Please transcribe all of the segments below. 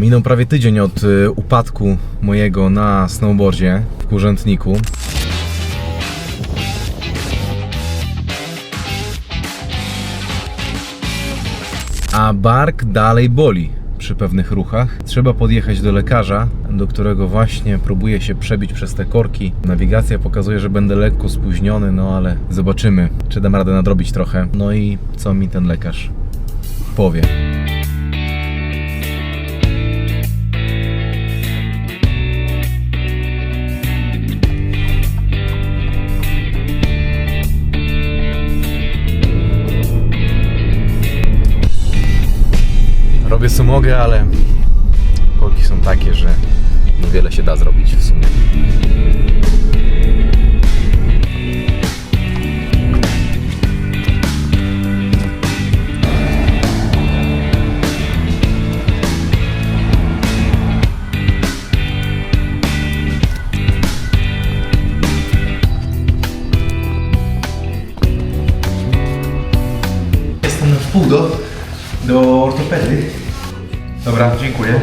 Minął prawie tydzień od y, upadku mojego na snowboardzie w Kurzętniku. A bark dalej boli przy pewnych ruchach. Trzeba podjechać do lekarza, do którego właśnie próbuję się przebić przez te korki. Nawigacja pokazuje, że będę lekko spóźniony, no ale zobaczymy, czy dam radę nadrobić trochę. No i co mi ten lekarz powie. Robię co mogę, ale korki są takie, że niewiele się da zrobić w sumie. Jestem w pół do, do ortopedy. Dobra, dziękuję.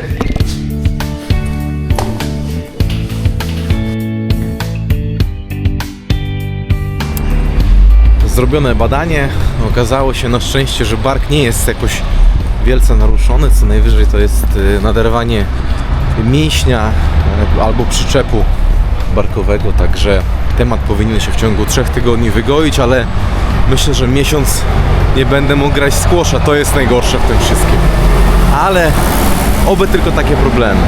Zrobione badanie. Okazało się na szczęście, że bark nie jest jakoś wielce naruszony. Co najwyżej to jest y, naderwanie mięśnia y, albo przyczepu barkowego. Także temat powinien się w ciągu trzech tygodni wygoić, ale myślę, że miesiąc nie będę mógł grać squasha. To jest najgorsze w tym wszystkim ale oby tylko takie problemy.